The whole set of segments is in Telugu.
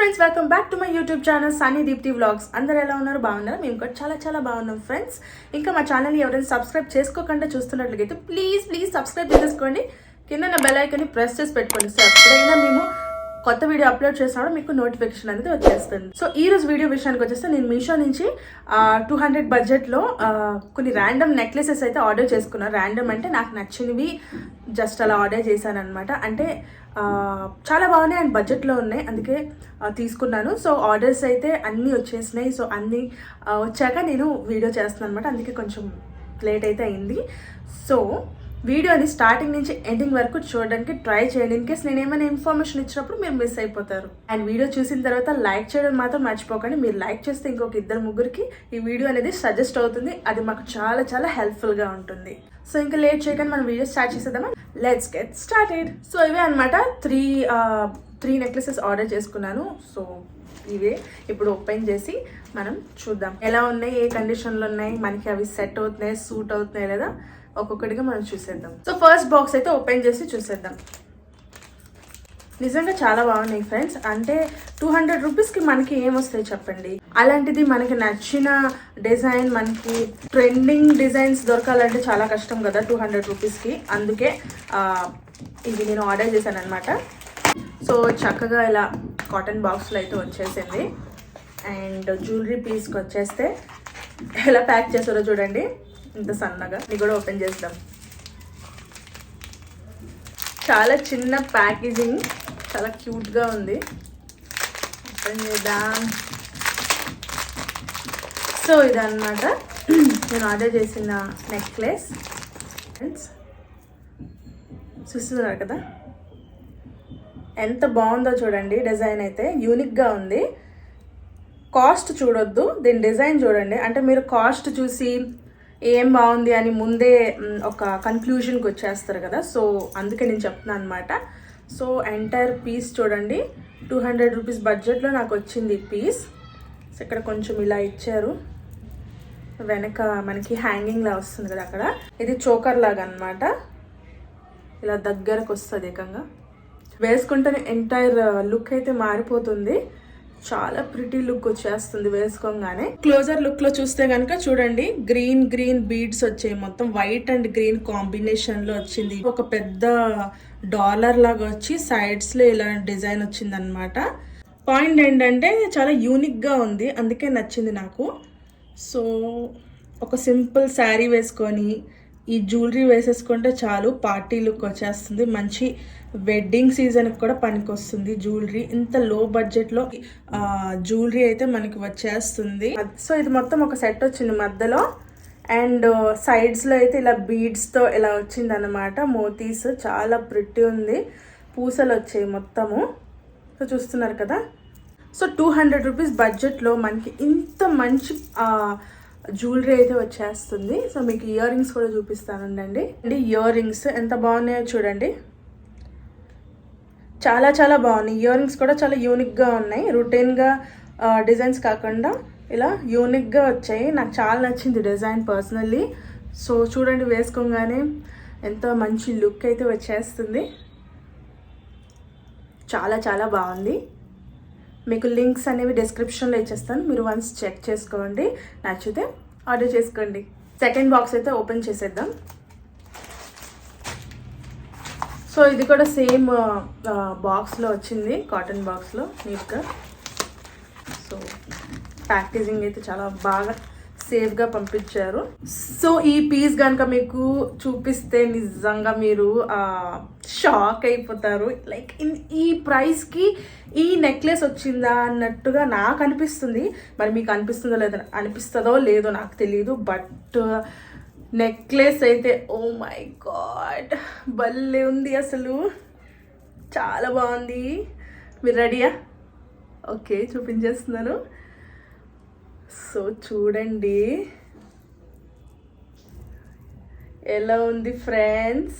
Friends welcome back to my YouTube channel Sunny Deepthi vlogs అందరు ఎలా ఉన్నారు? బాగున్నారు? మేము కూడా చాలా చాలా బాగున్నాం ఫ్రెండ్స్ ఇంకా మా ఛానల్ని ఎవరైనా సబ్స్క్రైబ్ చేసుకోకుండా చూస్తున్నట్లయితే ప్లీజ్ ప్లీజ్ సబ్స్క్రైబ్ చేసుకోండి కింద నా బెల్ ఐకన్ని ప్రెస్ చేసి పెట్టుకోండి సార్ ఎప్పుడైనా మేము కొత్త వీడియో అప్లోడ్ చేసినప్పుడు మీకు నోటిఫికేషన్ అనేది వచ్చేస్తుంది. సో ఈ రోజు వీడియో విషయానికి వచ్చేస్తే నేను మీషో నుంచి టూ హండ్రెడ్ బడ్జెట్లో కొన్ని ర్యాండమ్ నెక్లెసెస్ అయితే ఆర్డర్ చేసుకున్నాను ర్యాండమ్ అంటే నాకు నచ్చినవి జస్ట్ అలా ఆర్డర్ చేశాను అనమాట అంటే చాలా బాగున్నాయి అండ్ బడ్జెట్లో ఉన్నాయి. అందుకే తీసుకున్నాను. సో ఆర్డర్స్ అయితే అన్నీ వచ్చేసినాయి. సో అన్నీ వచ్చాక నేను వీడియో చేస్తున్నాను అనమాట అందుకే కొంచెం లేట్ అయితే అయింది. సో వీడియోని స్టార్టింగ్ నుంచి ఎండింగ్ వరకు చూడడానికి ట్రై చేయండి. ఇన్ కేస్ నేను ఏమైనా ఇన్ఫర్మేషన్ ఇచ్చినప్పుడు మీరు మిస్ అయిపోతారు. అండ్ వీడియో చూసిన తర్వాత లైక్ చేయడం మాత్రం మర్చిపోకండి. మీరు లైక్ చేస్తే ఇంకొక ఇద్దరు ముగ్గురికి ఈ వీడియో అనేది సజెస్ట్ అవుతుంది. అది మాకు చాలా చాలా హెల్ప్ఫుల్గా ఉంటుంది. సో ఇంకా లేట్ చేయకుండా. మనం వీడియో స్టార్ట్ చేసేద్దామా? లెట్స్ గెట్ స్టార్టెడ్ సో ఇవే అనమాట త్రీ త్రీ నెక్లెసెస్ ఆర్డర్ చేసుకున్నాను. సో ఇవే ఇప్పుడు ఓపెన్ చేసి మనం చూద్దాం. ఎలా ఉన్నాయి? ఏ కండిషన్లో ఉన్నాయి? మనకి అవి సెట్ అవుతున్నాయి? సూట్ అవుతున్నాయి లేదా? ఒక్కొక్కటిగా మనం చూసేద్దాం. సో ఫస్ట్ బాక్స్ అయితే ఓపెన్ చేసి చూసేద్దాం. నిజంగా చాలా బాగున్నాయి ఫ్రెండ్స్ అంటే టూ హండ్రెడ్ రూపీస్కి మనకి ఏమొస్తాయి చెప్పండి? అలాంటిది మనకి నచ్చిన డిజైన్ మనకి ట్రెండింగ్ డిజైన్స్ దొరకాలంటే చాలా కష్టం కదా టూ హండ్రెడ్ రూపీస్కి అందుకే ఇది నేను ఆర్డర్ చేశాను అనమాట సో చక్కగా ఇలా కాటన్ బాక్స్లో అయితే వచ్చేసింది. అండ్ జ్యువెలరీ పీస్కి వచ్చేస్తే ఎలా ప్యాక్ చేస్తారో చూడండి. ఇంత సన్నగా. ఇది కూడా ఓపెన్ చేద్దాం. చాలా చిన్న ప్యాకేజింగ్ చాలా క్యూట్గా ఉంది. ఓపెన్ చేద్దాం. సో ఇదన్నమాట. నేను ఆర్డర్ చేసిన నెక్లెస్. ఫ్రెండ్స్ చూస్తున్నారు కదా? ఎంత బాగుందో చూడండి. డిజైన్ అయితే యూనిక్గా ఉంది. కాస్ట్ చూడొద్దు. దీని డిజైన్ చూడండి. అంటే మీరు కాస్ట్ చూసి ఏం బాగుంది అని ముందే ఒక కన్క్లూజన్కి వచ్చేస్తారు కదా. సో అందుకే నేను చెప్తున్నాను అనమాట సో ఎంటైర్ పీస్ చూడండి. టూ హండ్రెడ్ రూపీస్ బడ్జెట్లో నాకు వచ్చింది పీస్ సో ఇక్కడ కొంచెం ఇలా ఇచ్చారు. వెనక మనకి హ్యాంగింగ్లా వస్తుంది కదా అక్కడ. ఇది చోకర్ లాగా అనమాట ఇలా దగ్గరకు వస్తుంది ఏకంగా. వేసుకుంటేనే ఎంటైర్ లుక్ uh, అయితే మారిపోతుంది. చాలా ప్రిటీ లుక్ వచ్చేస్తుంది వేసుకోగానే. క్లోజర్ లుక్లో చూస్తే కనుక చూడండి గ్రీన్ గ్రీన్ బీడ్స్ వచ్చాయి. మొత్తం వైట్ అండ్ గ్రీన్ కాంబినేషన్లో వచ్చింది. ఒక పెద్ద డాలర్ లాగా వచ్చి సైడ్స్లో ఇలా డిజైన్ వచ్చింది అనమాట పాయింట్ ఏంటంటే చాలా యూనిక్గా ఉంది. అందుకే నచ్చింది నాకు. సో ఒక సింపుల్ శారీ వేసుకొని ఈ జ్యువెలరీ వేసేసుకుంటే చాలు పార్టీ లుక్ వచ్చేస్తుంది. మంచి వెడ్డింగ్ సీజన్కి కూడా పనికొస్తుంది జ్యువెలరీ ఇంత లో బడ్జెట్లో జ్యువెలరీ అయితే మనకి వచ్చేస్తుంది. సో ఇది మొత్తం ఒక సెట్ వచ్చింది మధ్యలో. అండ్ సైడ్స్లో అయితే ఇలా బీడ్స్తో ఇలా వచ్చింది అనమాట మోతీస్ చాలా ప్రిట్టి ఉంది. పూసలు వచ్చాయి మొత్తము. సో చూస్తున్నారు కదా? సో టూ హండ్రెడ్ రూపీస్ బడ్జెట్లో మనకి ఇంత మంచి జ్యువెలరీ అయితే వచ్చేస్తుంది. సో మీకు ఇయర్ రింగ్స్ కూడా చూపిస్తానుండండి అండి ఇయర్ రింగ్స్ ఎంత బాగున్నాయో చూడండి. చాలా చాలా బాగున్నాయి. ఇయర్ రింగ్స్ కూడా చాలా యూనిక్గా ఉన్నాయి. రొటీన్గా డిజైన్స్ కాకుండా ఇలా యూనిక్గా వచ్చాయి. నాకు చాలా నచ్చింది డిజైన్ పర్సనల్లీ సో చూడండి వేసుకోగానే ఎంత మంచి లుక్ అయితే వచ్చేస్తుంది. చాలా చాలా బాగుంది. మీకు లింక్స్ అనేవి డిస్క్రిప్షన్లో ఇచ్చేస్తాను. మీరు వన్స్ చెక్ చేసుకోండి. నచ్చితే ఆర్డర్ చేసుకోండి. సెకండ్ బాక్స్ అయితే ఓపెన్ చేసేద్దాం. సో ఇది కూడా సేమ్ బాక్స్లో వచ్చింది. కాటన్ బాక్స్లో నీట్గా. సో ప్యాకేజింగ్ అయితే చాలా బాగా సేఫ్గా పంపించారు. సో ఈ పీస్ కనుక మీకు చూపిస్తే నిజంగా మీరు షాక్ అయిపోతారు. లైక్ ఇన్ ఈ ప్రైస్కి ఈ నెక్లెస్ వచ్చిందా అన్నట్టుగా నాకు అనిపిస్తుంది. మరి మీకు అనిపిస్తుందో లేదో అనిపిస్తుందో లేదో నాకు తెలియదు బట్ నెక్లెస్ అయితే ఓ మై గాడ్ భలే ఉంది అసలు. చాలా బాగుంది. మీరు రెడీయా ఓకే చూపించేస్తున్నాను సో చూడండి. ఎలా ఉంది ఫ్రెండ్స్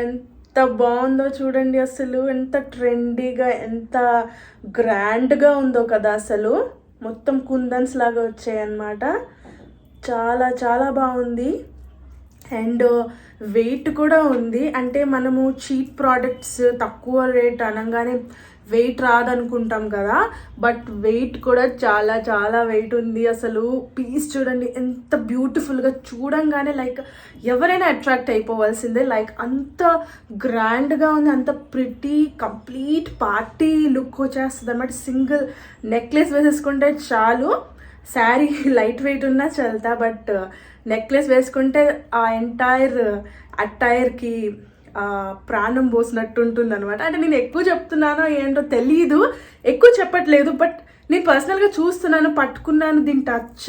ఎంత ఎంత బాగుందో చూడండి అసలు. ఎంత ట్రెండీగా ఎంత గ్రాండ్గా ఉందో కదా అసలు. మొత్తం కుందన్స్ లాగా వచ్చాయన్నమాట. చాలా చాలా బాగుంది. అండ్ వెయిట్ కూడా ఉంది. అంటే మనము చీప్ ప్రోడక్ట్స్ తక్కువ రేట్ అనగానే వెయిట్ రాదనుకుంటాం కదా బట్ వెయిట్ కూడా చాలా చాలా వెయిట్ ఉంది అసలు. పీస్ చూడండి ఎంత బ్యూటిఫుల్గా చూడంగానే లైక్ ఎవరైనా అట్రాక్ట్ అయిపోవాల్సిందే. లైక్ అంత గ్రాండ్గా ఉంది అంత ప్రిటీ కంప్లీట్ పార్టీ లుక్ వచ్చేస్తుంది అనమాట సింగిల్ నెక్లెస్ వేసేసుకుంటే చాలు. శారీ లైట్ వెయిట్ ఉన్నా చల్తా బట్ నెక్లెస్ వేసుకుంటే ఆ ఎంటైర్ అట్టైర్కి ప్రాణం పోసినట్టు ఉంటుంది అనమాట అంటే నేను ఎక్కువ చెప్తున్నానో ఏంటో తెలియదు ఎక్కువ చెప్పట్లేదు బట్ నేను పర్సనల్గా చూస్తున్నాను పట్టుకున్నాను దీని టచ్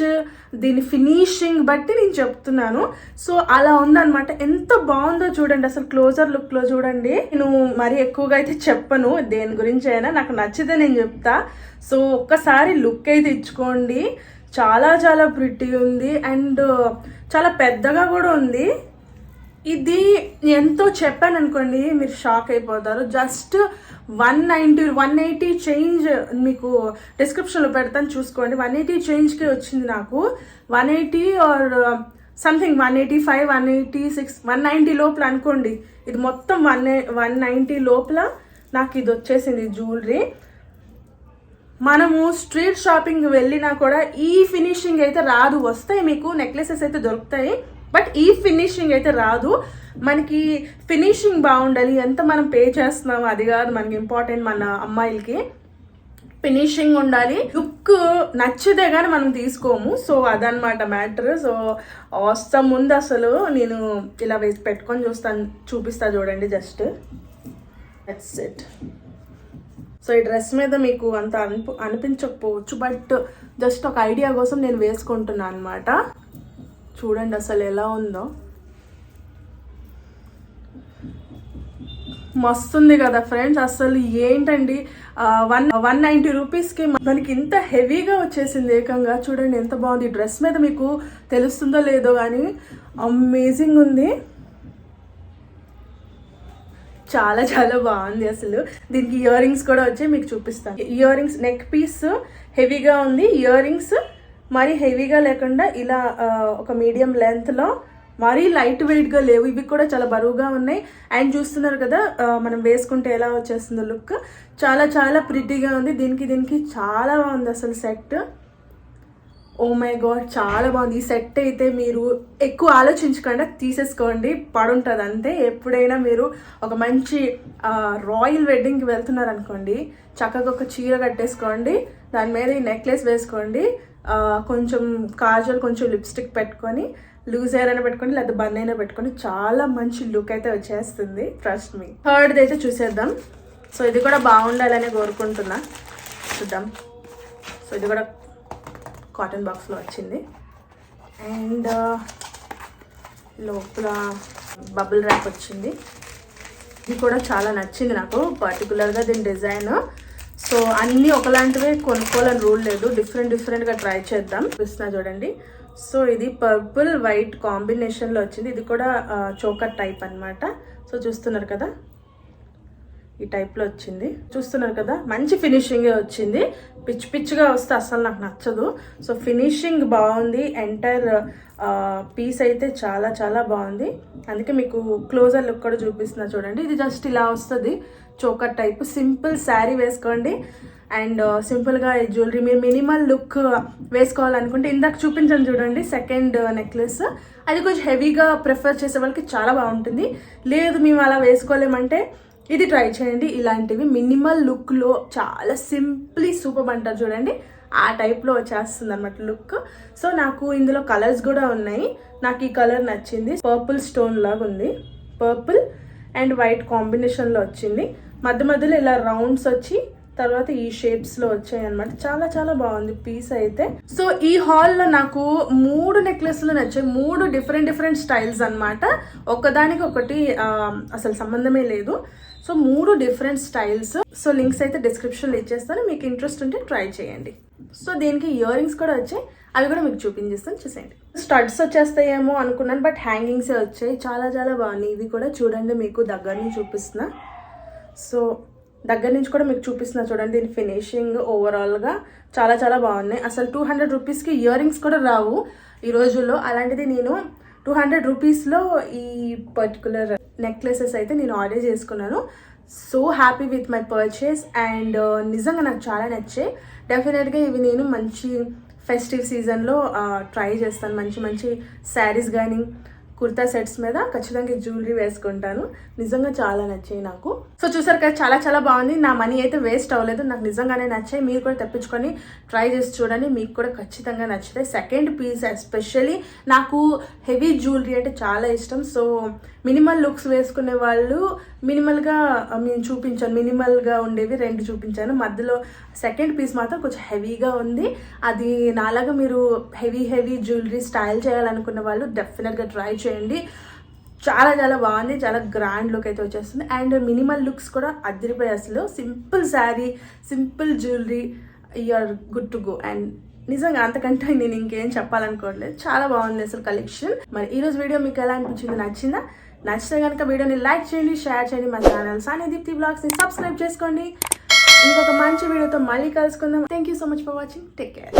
దీని ఫినిషింగ్ బట్టి నేను చెప్తున్నాను. సో అలా ఉందనమాట ఎంత బాగుందో చూడండి అసలు క్లోజర్ లుక్లో చూడండి. నేను మరీ ఎక్కువగా అయితే చెప్పను దేని గురించి అయినా. నాకు నచ్చితే నేను చెప్తా. సో ఒక్కసారి లుక్ అయితే ఇచ్చుకోండి. చాలా చాలా ప్రిటీ ఉంది. అండ్ చాలా పెద్దగా కూడా ఉంది. ఇది ఎంతో చెప్పాను అనుకోండి మీరు షాక్ అయిపోతారు. Just one ninety one eighty change మీకు డిస్క్రిప్షన్లో పెడతాను చూసుకోండి. వన్ ఎయిటీ చేంజ్కి వచ్చింది నాకు. One eighty or um, something one eighty five one eighty six one ninety లోపల అనుకోండి. ఇది మొత్తం వన్ వన్ నైంటీ లోపల నాకు ఇది వచ్చేసింది జ్యువెలరీ మనము స్ట్రీట్ షాపింగ్ వెళ్ళినా కూడా ఈ ఫినిషింగ్ అయితే రాదు. వస్తాయి మీకు నెక్లెసెస్ అయితే దొరుకుతాయి. బట్ ఈ ఫినిషింగ్ అయితే రాదు. మనకి ఫినిషింగ్ బాగుండాలి. ఎంత మనం పే చేస్తున్నామో అది కాదు మనకి ఇంపార్టెంట్ మన అమ్మాయిలకి. ఫినిషింగ్ ఉండాలి. లుక్ నచ్చితే కానీ మనం తీసుకోము. సో అదనమాట మ్యాటర్. సో వస్తా ముందు అసలు. నేను ఇలా వేసి పెట్టుకొని చూస్తాను. చూపిస్తా చూడండి జస్ట్. దట్స్ ఇట్ సో ఈ డ్రెస్ మీద మీకు అంత అనిపి అనిపించకపోవచ్చు. బట్ జస్ట్ ఒక ఐడియా కోసం నేను వేసుకుంటున్నాను అనమాట చూడండి అసలు ఎలా ఉందో. మస్తుంది కదా ఫ్రెండ్స్ అసలు ఏంటండి? వన్ వన్ నైంటీ రూపీస్కి మనకి ఇంత హెవీగా వచ్చేసింది ఏకంగా. చూడండి ఎంత బాగుంది. డ్రెస్ మీద మీకు తెలుస్తుందో లేదో కానీ అమేజింగ్ ఉంది. చాలా చాలా బాగుంది అసలు. దీనికి ఇయర్ రింగ్స్ కూడా వచ్చి మీకు చూపిస్తాను. ఇయర్ రింగ్స్ నెక్ పీస్ హెవీగా ఉంది. ఇయర్ రింగ్స్ మరి హెవీగా లేకుండా ఇలా ఒక మీడియం లెంత్లో మరీ లైట్ వెయిట్గా లేవు. ఇవి కూడా చాలా బరువుగా ఉన్నాయి. అండ్ చూస్తున్నారు కదా మనం వేసుకుంటే ఎలా వచ్చేస్తుందో లుక్. చాలా చాలా ప్రిటీగా ఉంది. దీనికి దీనికి చాలా బాగుంది అసలు సెట్ ఓ మై గాడ్ చాలా బాగుంది. ఈ సెట్ అయితే మీరు ఎక్కువ ఆలోచించకుండా తీసేసుకోండి. పడుంటుంది అంతే. ఎప్పుడైనా మీరు ఒక మంచి రాయల్ వెడ్డింగ్కి వెళ్తున్నారు అనుకోండి చక్కగా ఒక చీర కట్టేసుకోండి దాని మీద ఈ నెక్లెస్ వేసుకోండి కొంచెం కాజల్ కొంచెం లిప్స్టిక్ పెట్టుకొని లూజ్ హెయిర్ అయినా పెట్టుకొని లేదా బన్ అయినా పెట్టుకొని చాలా మంచి లుక్ అయితే వచ్చేస్తుంది ట్రస్ట్ మీ థర్డ్ది అయితే చూసేద్దాం. సో ఇది కూడా బాగుండాలని కోరుకుంటున్నా. చూద్దాం. సో ఇది కూడా కాటన్ బాక్స్లో వచ్చింది. అండ్ uh, లోపల బబుల్ ర్యాప్ వచ్చింది. ఇది కూడా చాలా నచ్చింది నాకు. పర్టికులర్గా దీని డిజైన్ సో అన్నీ ఒకలాంటివే కొనుక్కోవాలని రూల్ లేదు. డిఫరెంట్ డిఫరెంట్గా ట్రై చేద్దాం. చూస్తున్నా చూడండి. సో ఇది పర్పుల్ వైట్ కాంబినేషన్లో వచ్చింది. ఇది కూడా చోకర్ టైప్ అన్నమాట. సో చూస్తున్నారు కదా? ఈ టైప్లో వచ్చింది. చూస్తున్నారు కదా? మంచి ఫినిషింగే వచ్చింది. పిచ్చి పిచ్చిగా వస్తే అసలు నాకు నచ్చదు. సో ఫినిషింగ్ బాగుంది. ఎంటైర్ పీస్ అయితే చాలా చాలా బాగుంది. అందుకే మీకు క్లోజర్ లుక్ కూడా చూపిస్తున్నా చూడండి. ఇది జస్ట్ ఇలా వస్తుంది. Choker type. సింపుల్ శారీ వేసుకోండి. అండ్ uh, సింపుల్గా ఈ జ్యువెలరీ మీరు మినిమల్ లుక్ uh, వేసుకోవాలనుకుంటే ఇందాక చూపించాను చూడండి సెకండ్ నెక్లెస్ uh, అది కొంచెం హెవీగా ప్రిఫర్ చేసే వాళ్ళకి చాలా బాగుంటుంది. లేదు మేము అలా వేసుకోలేమంటే ఇది ట్రై చేయండి. ఇలాంటివి మినిమల్ లుక్లో చాలా సింప్లీ సూపర్ అంటారు చూడండి. ఆ టైప్లో వచ్చేస్తుంది అనమాట లుక్ సో నాకు ఇందులో కలర్స్ కూడా ఉన్నాయి. నాకు ఈ కలర్ నచ్చింది. పర్పుల్ స్టోన్ లాగా ఉంది పర్పుల్ అండ్ వైట్ కాంబినేషన్లో వచ్చింది. మధ్య మధ్యలో ఇలా రౌండ్స్ వచ్చి తర్వాత ఈ షేప్స్లో వచ్చాయి అనమాట చాలా చాలా బాగుంది పీస్ అయితే. సో ఈ హాల్లో నాకు మూడు నెక్లెస్లు నచ్చాయి. మూడు డిఫరెంట్ డిఫరెంట్ స్టైల్స్ అన్నమాట. ఒకదానికి ఒకటి అసలు సంబంధమే లేదు. సో మూడు డిఫరెంట్ స్టైల్స్. సో లింక్స్ అయితే డిస్క్రిప్షన్లో ఇచ్చేస్తాను. మీకు ఇంట్రెస్ట్ ఉంటే ట్రై చేయండి. సో దీనికి ఇయర్ రింగ్స్ కూడా వచ్చాయి. అవి కూడా మీకు చూపించేస్తాను. చూసేయండి. స్టడ్స్ వచ్చేస్తాయేమో అనుకున్నాను బట్ హ్యాంగింగ్సే వచ్చాయి. చాలా చాలా బాగున్నాయి. ఇవి కూడా చూడండి మీకు దగ్గర నుంచి చూపిస్తున్నా. సో దగ్గర నుంచి కూడా మీకు చూపిస్తున్నా చూడండి. దీని ఫినిషింగ్ ఓవరాల్గా చాలా చాలా బాగున్నాయి. అసలు టూ హండ్రెడ్ రూపీస్కి ఇయర్ రింగ్స్ కూడా రావు ఈ రోజుల్లో. అలాంటిది నేను టూ హండ్రెడ్ రూపీస్లో ఈ పర్టికులర్ నెక్లెసెస్ అయితే నేను ఆర్డర్ చేసుకున్నాను. So happy with my purchase and నిజంగా నాకు చాలా నచ్చాయి. డెఫినెట్గా ఇవి నేను మంచి ఫెస్టివ్ సీజన్లో ట్రై చేస్తాను. మంచి మంచి శారీస్ కానీ కుర్తా సెట్స్ మీద ఖచ్చితంగా జ్యువెలరీ వేసుకుంటాను. నిజంగా చాలా నచ్చాయి నాకు. సో చూసారు కదా చాలా చాలా బాగుంది. నా మనీ అయితే వేస్ట్ అవ్వలేదు. నాకు నిజంగానే నచ్చాయి. మీరు కూడా తెప్పించుకొని ట్రై చేసి చూడండి. మీకు కూడా ఖచ్చితంగా నచ్చుతాయి సెకండ్ పీస్ ఎస్పెషల్లీ నాకు హెవీ జ్యువెలరీ అంటే చాలా ఇష్టం. సో మినిమల్ లుక్స్ వేసుకునే వాళ్ళు మినిమల్గా నేను చూపించాను. మినిమల్గా ఉండేవి రెండు చూపించాను. మధ్యలో సెకండ్ పీస్ మాత్రం కొంచెం హెవీగా ఉంది. అది నాలాగా మీరు హెవీ హెవీ జ్యువెలరీ స్టైల్ చేయాలనుకున్న వాళ్ళు డెఫినెట్గా ట్రై చేయండి. చాలా చాలా బాగుంది. చాలా గ్రాండ్ లుక్ అయితే వచ్చేస్తుంది. అండ్ మినిమల్ లుక్స్ కూడా అదిరిపోయి అసలు simple sari simple jewellery you are good to go. And నిజంగా అంతకంటే నేను ఇంకేం చెప్పాలనుకోవట్లేదు. చాలా బాగుంది అసలు కలెక్షన్ మరి ఈ రోజు వీడియో మీకు ఎలా అనిపించింది? నచ్చిందా? నచ్చితే కనుక వీడియోని లైక్ చేయండి షేర్ చేయండి మా ఛానల్ సాని దీప్తి బ్లాగ్స్ని సబ్స్క్రైబ్ చేసుకోండి. ఇంకొక మంచి వీడియోతో మళ్ళీ కలుసుకుందాం. Thank you so much for watching take care